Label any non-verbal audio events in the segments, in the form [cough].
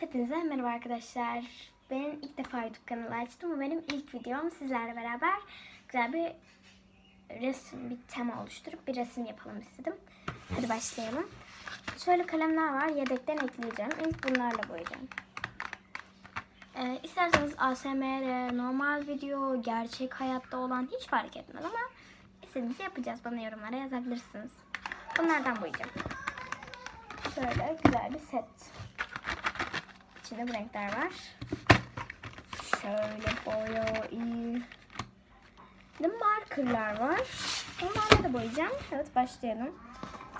Hepinize merhaba arkadaşlar. Ben ilk defa YouTube kanalı açtım. Bu benim ilk videom. Sizlerle beraber güzel bir resim, bir tema oluşturup bir resim yapalım istedim. Hadi başlayalım. Şöyle kalemler var. Yedekten ekleyeceğim. İlk bunlarla boyayacağım. Ee, isterseniz ASMR, normal video, gerçek hayatta olan hiç fark etmez ama istediğinizi yapacağız. Bana yorumlara yazabilirsiniz. Bunlardan boyayacağım. Şöyle güzel bir set. İçinde bu renkler var. Şöyle boya iyi. De markerlar var. Onlarla da boyayacağım. Evet başlayalım.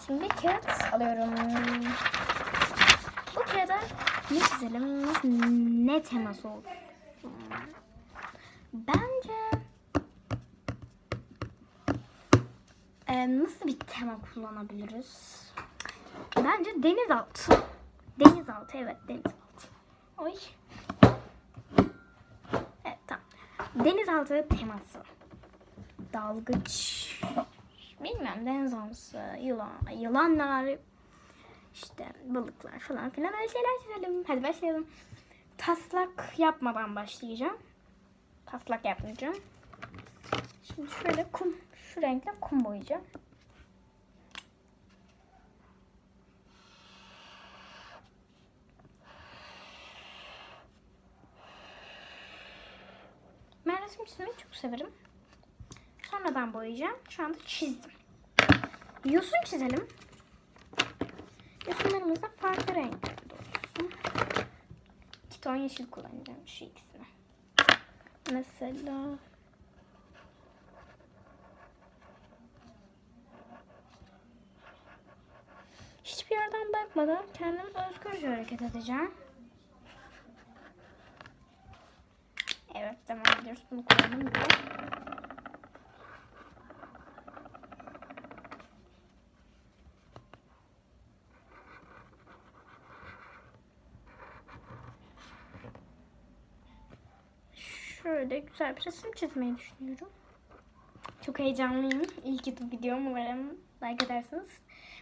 Şimdi kağıt alıyorum. Bu kağıda ne çizelim? Ne teması olsun? Bence e, nasıl bir tema kullanabiliriz? Bence denizaltı. Denizaltı evet denizaltı. Oy. Evet tamam. Denizaltı teması. Dalgıç. Bilmem denizaltı, yılan, yılanlar, işte balıklar falan filan öyle şeyler çizelim. Hadi başlayalım. Taslak yapmadan başlayacağım. Taslak yapmayacağım. Şimdi şöyle kum, şu renkle kum boyayacağım. Resim çizmeyi çok severim. Sonradan boyayacağım. Şu anda çizdim. Yosun çizelim. Yosunlarımız da farklı renklerde olsun. İki ton yeşil kullanacağım şu ikisini. Mesela hiçbir yerden bakmadan kendim özgürce hareket edeceğim. Evet devam ediyoruz. Bunu koyalım bir de. Şöyle güzel bir resim çizmeyi düşünüyorum. Çok heyecanlıyım. İlk YouTube videom umarım like edersiniz.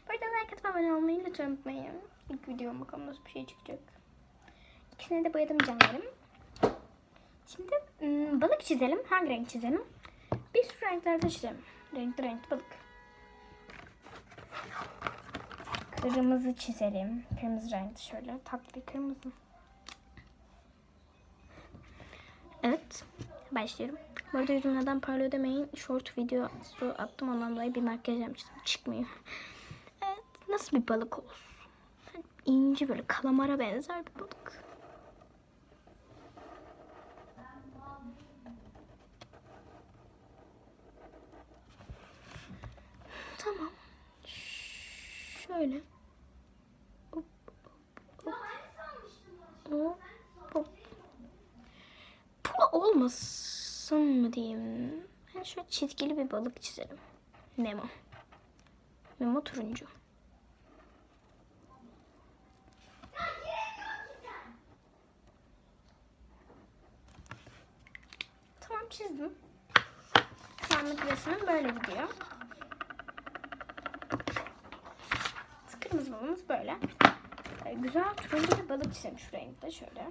Bu arada like atıp abone olmayı lütfen unutmayın. İlk videom bakalım nasıl bir şey çıkacak. İkisini de boyadım canlarım. Şimdi ım, balık çizelim. Hangi renk çizelim? Bir sürü renklerde çizelim. Renkli renkli balık. Kırmızı çizelim. Kırmızı renkli şöyle. Tatlı bir kırmızı. Evet. Başlıyorum. Bu arada yüzüm neden parlıyor demeyin. Short videosu attım ondan dolayı bir makyaj yapmıştım. Çıkmıyor. Evet. Nasıl bir balık olsun? İnce böyle kalamara benzer bir balık. Tamam. Şöyle. Hop, hop, hop. Hop, hop. Pula olmasın mı diyeyim? Ben şöyle çizgili bir balık çizelim. Nemo. Nemo turuncu. Tamam çizdim. Şu anlık resmim böyle gidiyor. Kırmızı balığımız böyle. Ee, güzel turuncu bir balık çizelim şu renkte şöyle.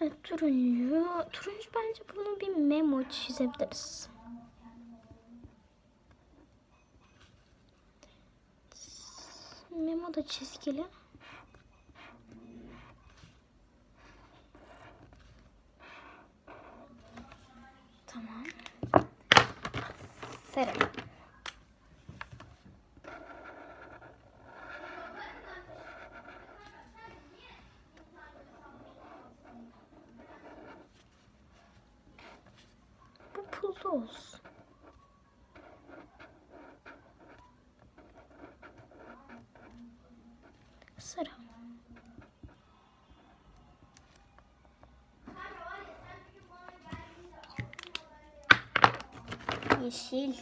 Evet, turuncu. Turuncu bence bunu bir memo çizebiliriz. Memo da çizgili. Tamam. Sarı. Bu pullu olsun. Sarı. Yeşil.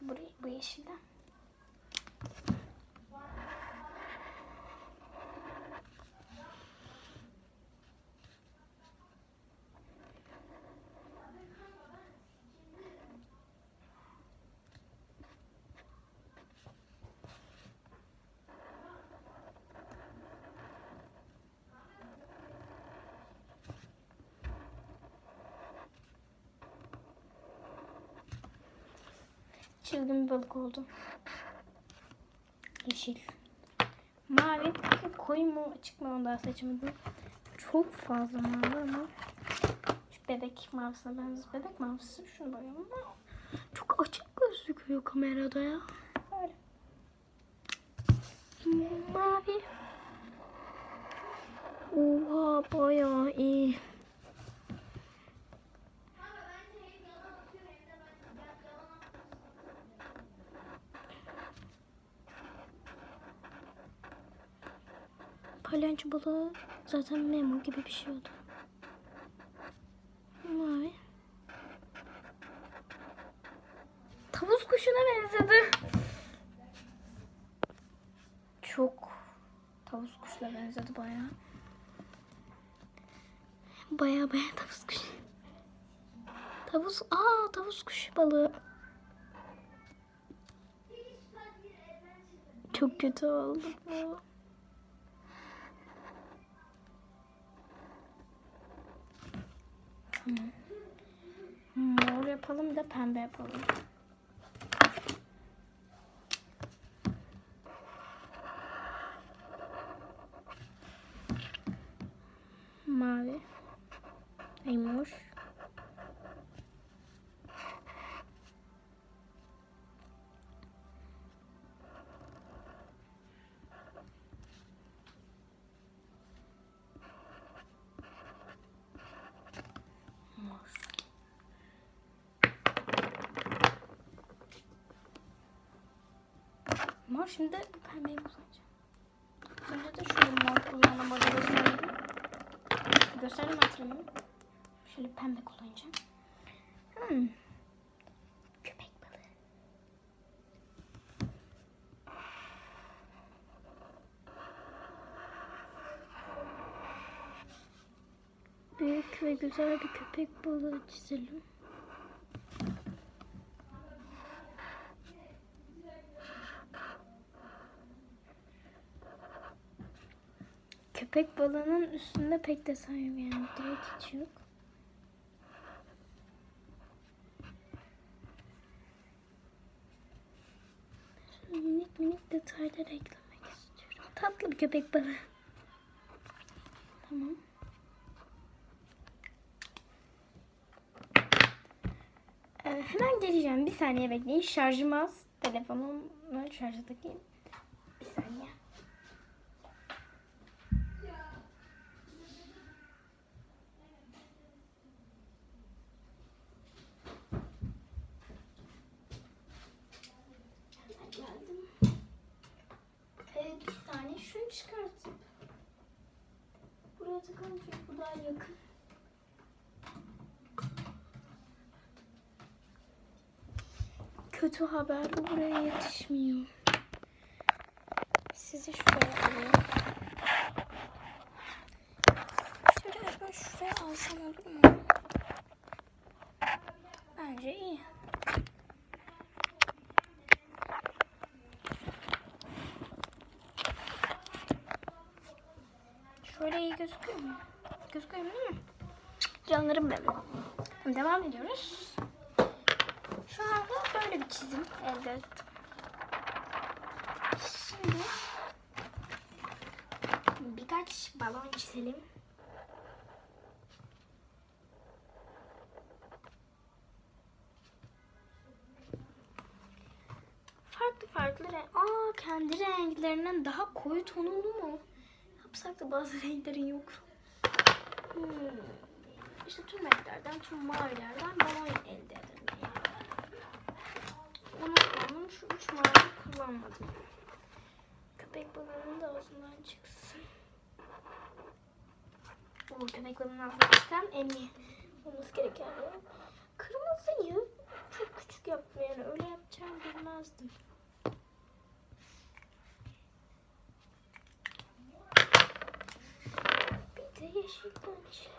Burayı, bu yeşilden. Çılgın balık oldu. Yeşil. Mavi. Koyu mu açık mı onu daha seçmedim. Çok fazla mavi ama şu bebek mavisine benziyor. Bebek mavisi şunu boyayalım çok açık gözüküyor kamerada ya. Böyle. Mavi. Oha bayağı iyi. Palyaço balığı zaten memo gibi bir şey oldu. Mavi. Tavus kuşuna benzedi. Çok tavus kuşuna benzedi bayağı. Bayağı bayağı tavus kuşu. Tavus, aa tavus kuşu balığı. Çok kötü oldu bu. Mor yapalım bir de pembe yapalım. Mavi. Ay. Mor. Mor şimdi pembeyi kullanacağım. Önce de şöyle mor kullanamadı gösterdim. Gösterdim hatırlamıyorum. Şöyle pembe kullanacağım. Hmm. Köpek balığı. Büyük ve güzel bir köpek balığı çizelim. Köpek balığının üstünde pek desen yok yani direkt hiç yok. Minik minik detaylar eklemek istiyorum. Tatlı bir köpek balığı. Tamam. Ee, hemen geleceğim. Bir saniye bekleyin. Şarjım az. Telefonumu şarja takayım. Bir saniye. geldim. Evet bir saniye şunu çıkartıp buraya çünkü bu daha yakın. Kötü haber bu buraya yetişmiyor. Sizi şuraya alayım. Şöyle acaba şuraya alsam olur mu? Bence iyi. Şöyle iyi gözüküyor mu? Gözüküyor değil mi? Canlarım benim. Şimdi Devam ediyoruz. Şu anda böyle bir çizim elde ettim. Şimdi birkaç balon çizelim. Farklı farklı renk. Aa kendi renklerinden daha koyu tonunu mu? Yapsak da bazı renklerin yok. Hmm. İşte tüm renklerden, tüm mavilerden balon elde edelim. Unutmadım şu üç mavi kullanmadım. Köpek balığının da ağzından çıksın. Bu köpek balığının ağzından çıkan en olması gereken. Kırmızıyı çok küçük yaptım öyle yapacağımı bilmezdim. Bir de yeşilden şey.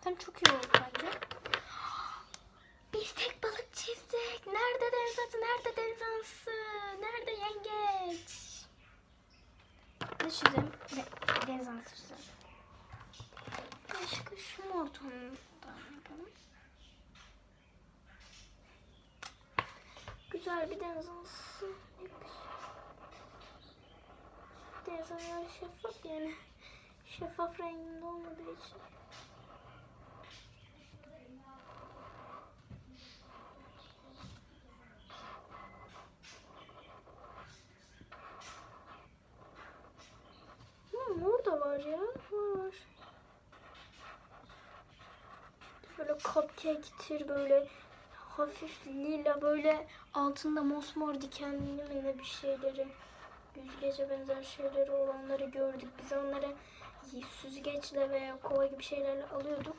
Tam çok iyi oldu bence. Biz tek balık çizdik. Nerede deniz atı? Nerede deniz anası? Nerede yengeç? çizeyim. Ve deniz anası. Başka şu mor tonundan yapalım. Güzel bir deniz anası. Deniz anası şeffaf yani. Şeffaf renginde olmadığı için. Hmm, mor da var ya. Var. Böyle cupcake'tir böyle hafif lila böyle altında mosmor dikenli mi ne bir şeyleri yüzgece benzer şeyleri olanları gördük. Biz onları süzgeçle veya kova gibi şeylerle alıyorduk.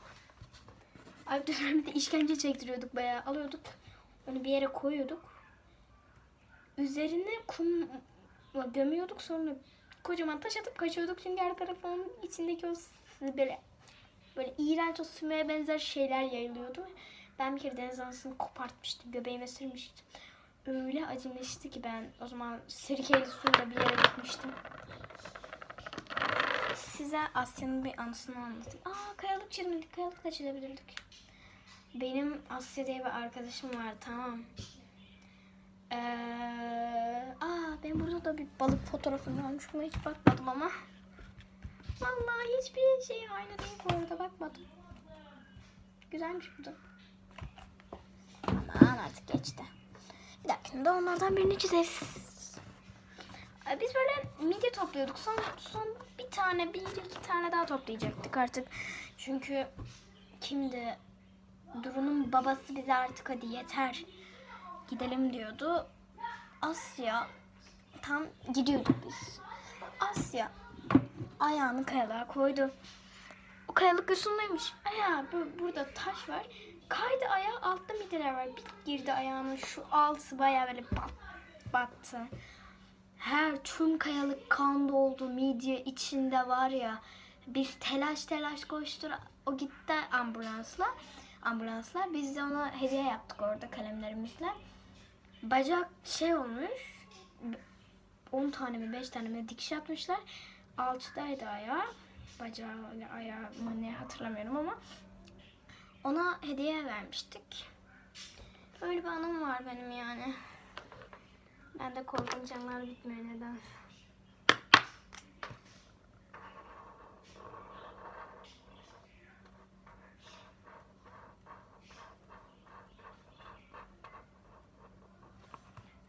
Dönemde işkence çektiriyorduk bayağı alıyorduk. Onu bir yere koyuyorduk. Üzerine kum gömüyorduk sonra kocaman taş atıp kaçıyorduk çünkü her tarafın içindeki o böyle böyle iğrenç o sümüğe benzer şeyler yayılıyordu. Ben bir kere deniz anasını kopartmıştım. Göbeğime sürmüştüm. Öyle acımıştı ki ben o zaman sirkeli suyla bir yere gitmiştim. Size Asya'nın bir anısını anlatayım. Aa kayalık çizmedik. Kayalık da çizebilirdik. Benim Asya diye bir arkadaşım var tamam. Ee, aa ben burada da bir balık fotoğrafı varmış. Buna hiç bakmadım ama. Vallahi hiçbir şey aynı değil bu arada bakmadım. Güzelmiş bu da. Aman artık geçti. Bir dahakinde onlardan birini çizeriz. Biz böyle midye topluyorduk. Son, son bir tane, bir iki tane daha toplayacaktık artık. Çünkü kimdi? Duru'nun babası bize artık hadi yeter gidelim diyordu. Asya tam gidiyorduk biz. Asya ayağını kayalığa koydu. O kayalık yosunluymuş. Ayağı bu, burada taş var. Kaydı ayağı altta midyeler var. Bir girdi ayağının şu altı bayağı böyle bat, battı. Her tüm kayalık kan doldu midye içinde var ya. Biz telaş telaş koştur. O gitti ambulansla. Ambulansla. Biz de ona hediye yaptık orada kalemlerimizle. Bacak şey olmuş. 10 tane mi 5 tane mi dikiş atmışlar. Alçıdaydı ayağı. Bacağı ayağı mı ne hatırlamıyorum ama. Ona hediye vermiştik. Öyle bir anım var benim yani. Ben de korkunç anlar bitmiyor neden.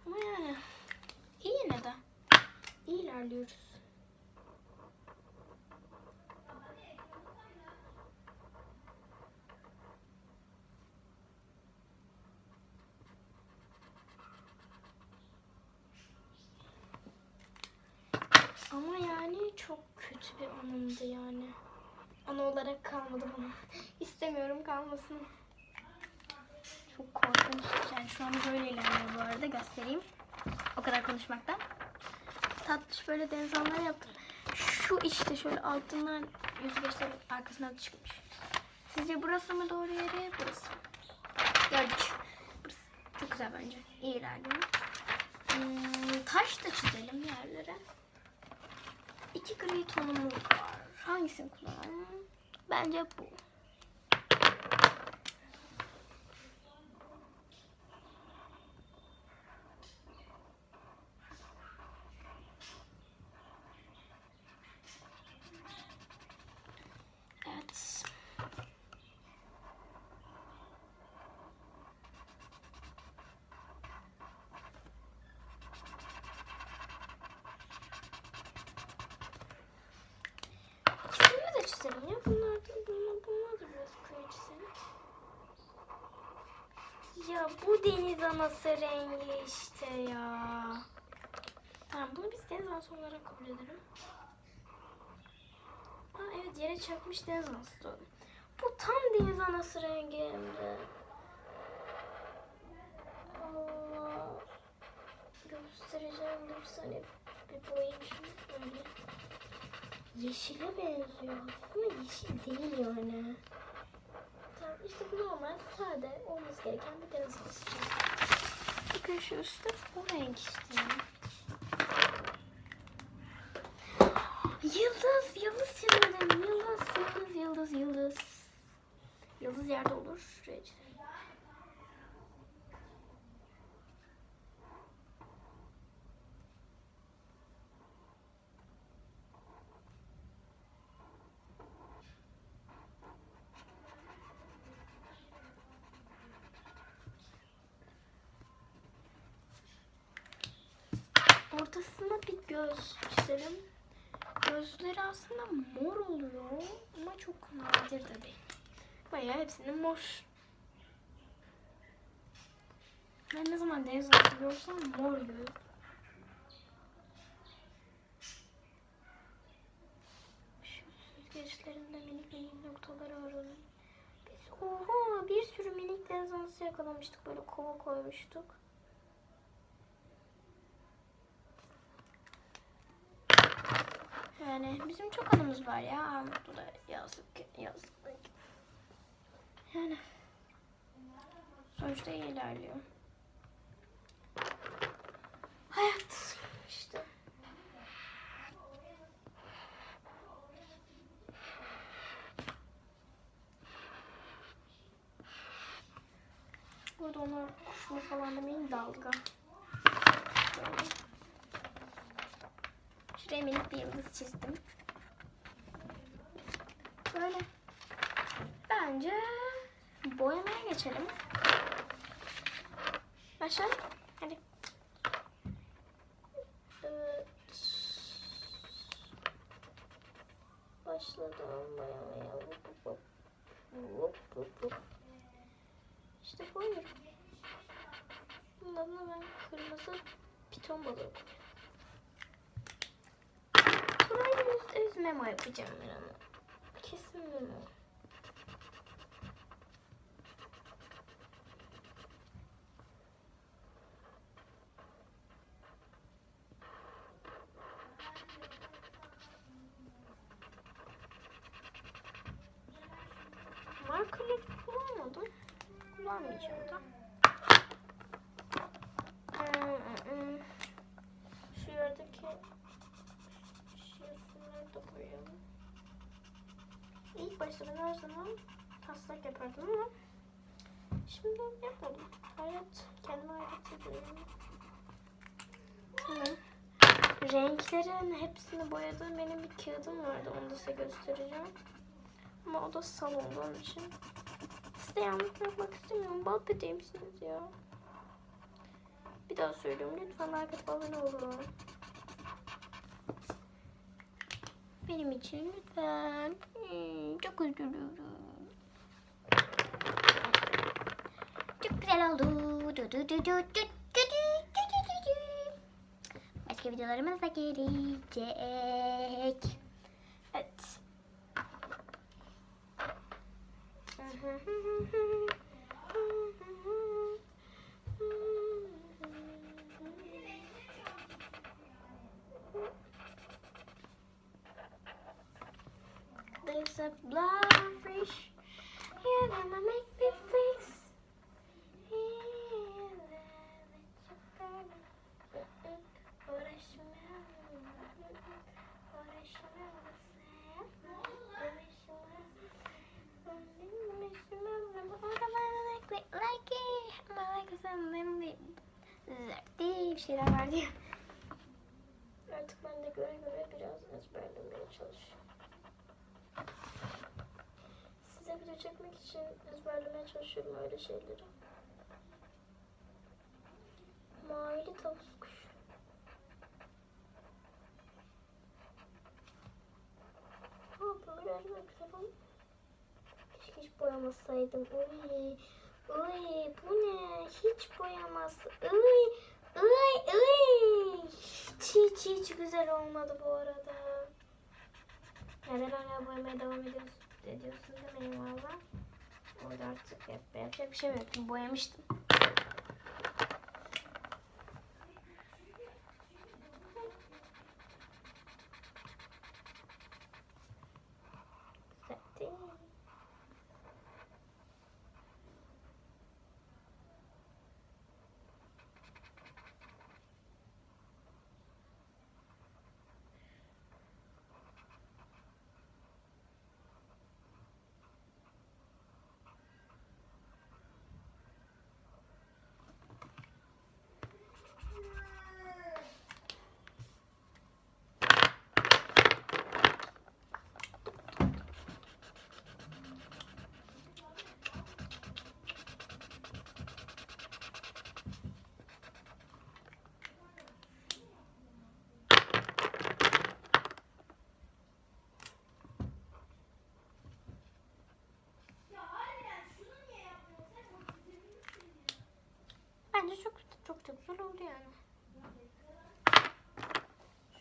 Ama yani iyi yine de. İyi ilerliyoruz. Ama yani çok kötü bir anımdı yani. Ana olarak kalmadı bana. [laughs] İstemiyorum kalmasın. Çok korkunç. Yani şu an böyle ilerliyor bu arada göstereyim. O kadar konuşmaktan. Tatlış böyle deniz anları yaptım. Şu işte şöyle altından yüzgeçler arkasından çıkmış. Sizce burası mı doğru yeri? Burası. Gördük. Burası. Çok güzel bence. İyi ilerliyor. Hmm, taş da çizelim yerlere. İki gri tonumuz var. Hangisini kullanalım? Bence bu. Evet. İkisini de çizelim ya. Bunlardan bunlar, bunlar da biraz koyu çizelim. Ya bu deniz anası rengi işte ya. Tamam bunu biz deniz anası olarak kabul edelim. Aa, evet yere çakmış deniz anası. Bu tam deniz anası rengi hem de. Allah. Göstereceğim dur saniye. Bir boyayayım şunu böyle. Yeşile benziyor ama yeşil değil yani. Tamam işte bu normal sade olması gereken bir deniz anası. Bakın şu üstte bu renk işte. Yıldız, yıldız çizmedim. Yıldız, yıldız, yıldız, yıldız. Yıldız yerde olur. Şuraya çizelim. Ortasına bir göz çizelim. Gözleri aslında mor oluyor ama çok nadir de değil. Bayağı hepsinin mor. Ben ne zaman deniz altı görsem mor göz. Şu süzgeçlerinde minik minik noktaları var onun. Biz oha bir sürü minik deniz anası yakalamıştık. Böyle kova koymuştuk. Yani bizim çok anımız var ya. Armutlu da yazlık, yazlık. Yani sonuçta iyi ilerliyor. Hayat işte. Burada ona kuşma falan demeyin dalga. Böyle. Şuraya minik bir yıldız çizdim. Böyle. Bence boyamaya geçelim. Başla. Hadi. Evet. Başladım boyamaya. İşte boyuyorum. Bunun adına ben kırmızı piton balığı. Buraya yüzde yüz yapacağım ben onu. Kesin memo. Markerları kullanmadım. Kullanmayacağım da. Hmm, Şu yerdeki şu resimleri de koyalım. Ben her zaman taslak yapardım ama şimdi yapmadım. Hayat kendime hayat ediyorum. Tamam. Renklerin hepsini boyadığım benim bir kağıdım vardı. Onu da size göstereceğim. Ama o da salonda onun için. Size yalnız bırakmak istemiyorum. Bal peteği misiniz ya? Bir daha söylüyorum. Lütfen like abone olun. Benim için lütfen. Hmm, çok üzülüyorum. Çok güzel oldu. Du, du, du, du, du. Başka videolarımız da gelecek. Evet. up lovely. You're gonna make me fix. bir şeyler var diye. Ezberlemeye çalışıyorum öyle şeyleri. Mavili tavus kuşu. Ha böyle biraz güzel oldu. Keşke hiç boyamasaydım. Uy, uy, bu ne? Hiç boyamaz. Uy, uy, uy. Hiç, hiç, hiç güzel olmadı bu arada. Neden hala boyamaya devam ediyorsun, ediyorsun demeyin valla. Orada artık yap, yapacak bir şey yok. Boyamıştım. Zaten. Çok güzel oldu yani.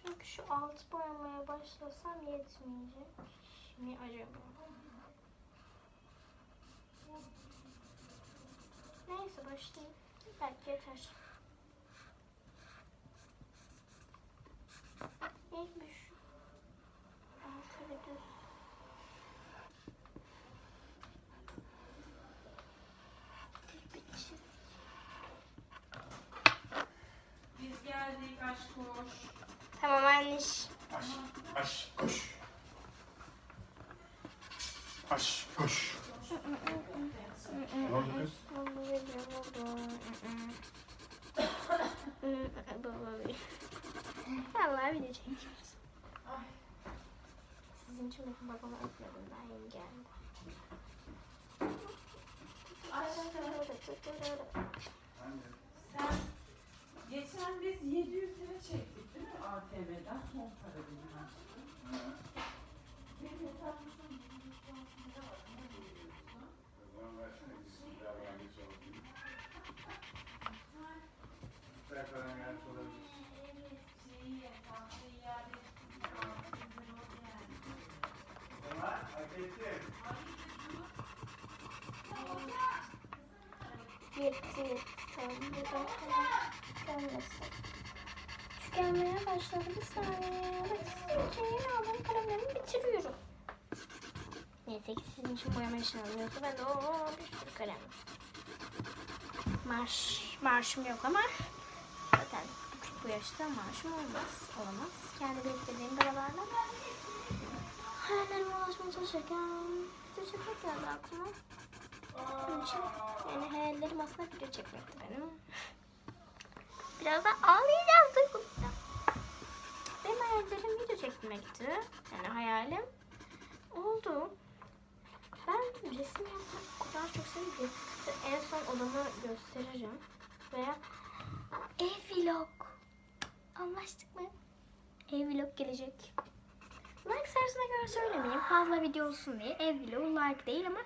Çünkü şu alt boyamaya başlasam yetmeyecek. Mi acaba? Neyse başlayayım. Belki yeter. İlk bir şu. Aa, şöyle düz. Bir çiz. Biz aşk koş. Tamam anneş. Aş, aş, koş. Aş, koş. Ne oldu kız? Vallahi çekiyoruz. Sizin için bakın babama öpmedim daha yeni geldi. Sen geçen biz 700 lira çektik değil mi ATM'den son para bilmem. Benim hesabımda 196 lira var. Ne veriyorsun? O zaman versene gitsin, bir daha bana geç alayım. Ver paranı, ver, olabilir. Şeyi, tahtayı iade ettik. yani. Tamam, hak ettin. Yetti. Tamam. Buradan sonra gelmesin. Tükenmeye başladı bir saniye. Şeyini aldım kalemlerimi bitiriyorum. Neyse ki sizin için boyama işini alıyorsa ben de o bir sürü kalem. Marş, marşım yok ama zaten bu yaşta marşım olmaz. Olamaz. Kendi beklediğim paralarla hayallerime ulaşmaya çalışırken video çekmek geldi aklıma. İçin yani hayallerim aslında video çekmekti benim. Biraz da ağlayacağım duygularım. Benim hayallerim video çekmekti. Yani hayalim oldu. Ben resim yapmak o kadar çok seviyorum. En son odamı gösteririm. Veya ev vlog. Anlaştık mı? Ev vlog gelecek. Like sayısına göre söylemeyeyim. Fazla video olsun diye. Ev vlogu like değil ama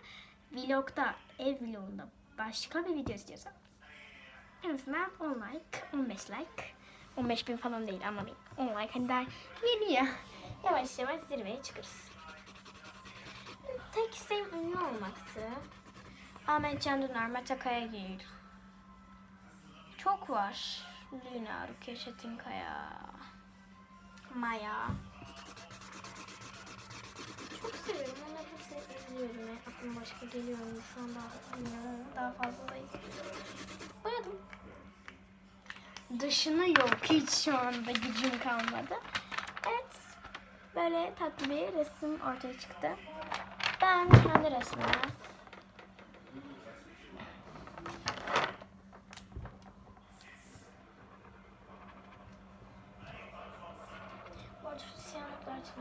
vlogda, ev vlogunda başka bir video istiyorsan en azından 10 like, 15 like. 15 bin falan değil anlamayın. 10 like hani daha yeni ya. Yavaş yavaş zirveye çıkarız. Tek isteğim ünlü olmaktı. Ahmet Can Dündar, Mete Kayagil. Çok var. Lina, Rukiye Çetinkaya. Maya. Çok seviyorum. İzliyorum. Yani başka geliyor mu? Şu anda bilmiyorum. Daha fazla izliyorum. Boyadım. Dışını yok. Hiç şu anda gücüm kalmadı. Evet. Böyle tatlı bir resim ortaya çıktı. Ben kendi resmime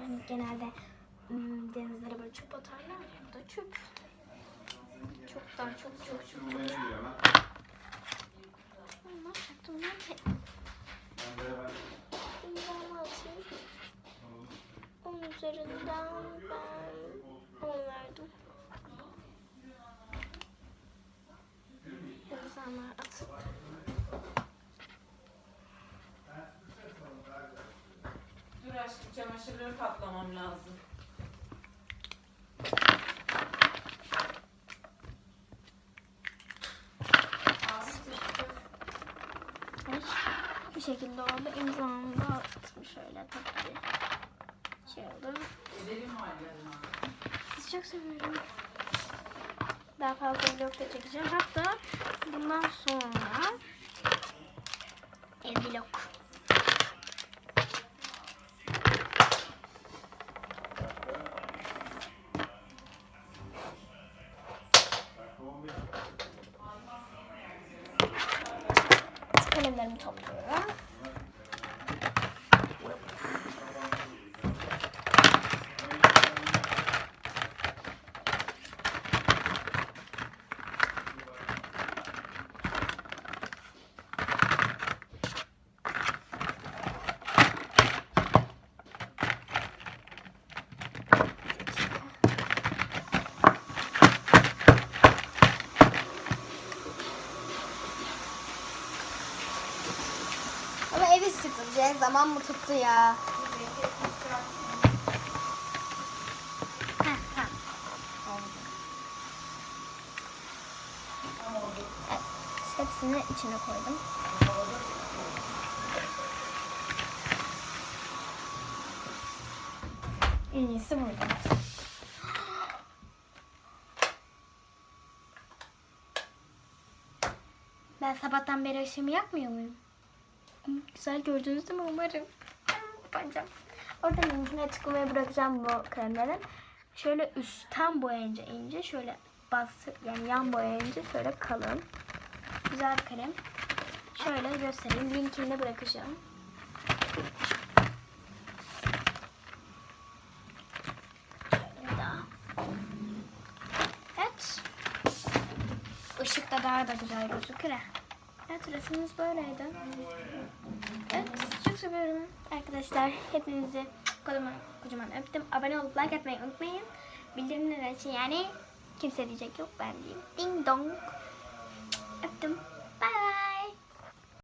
Bu genelde denizlere böyle çöp atarlar ya. Bu da çöp. Çok daha çok çok çok çok. Lan? Ne yapacaktım imzamı atayım. Onun üzerinden ben 10 verdim. İmzamı atıp Dur aşkım çamaşırları katlamam lazım. Ay, bir şekilde oldu. İmzamı da attım şöyle tatlı bir şey oldu. Sizi çok seviyorum. Daha fazla vlog da çekeceğim. Hatta bundan sonra ev vlog. Zaman mı tuttu ya? Evet, hepsini içine koydum. En iyisi buydu. Ben sabahtan beri ışığımı yakmıyor muyum? Güzel gördünüz değil mi umarım? Yapacağım. Orada linkini açıklamaya bırakacağım bu kremlerin. Şöyle üstten boyayınca ince, şöyle bastı yani yan boyayınca şöyle kalın. Güzel krem. Şöyle göstereyim. Linkini de bırakacağım. Evet. Işıkta daha da güzel gözükür. ha. Evet resimimiz böyleydi. Evet çok seviyorum arkadaşlar. Hepinizi kocaman, kocaman öptüm. Abone olup like atmayı unutmayın. Bildirimler için yani kimse diyecek yok ben diyeyim. Ding dong. Öptüm.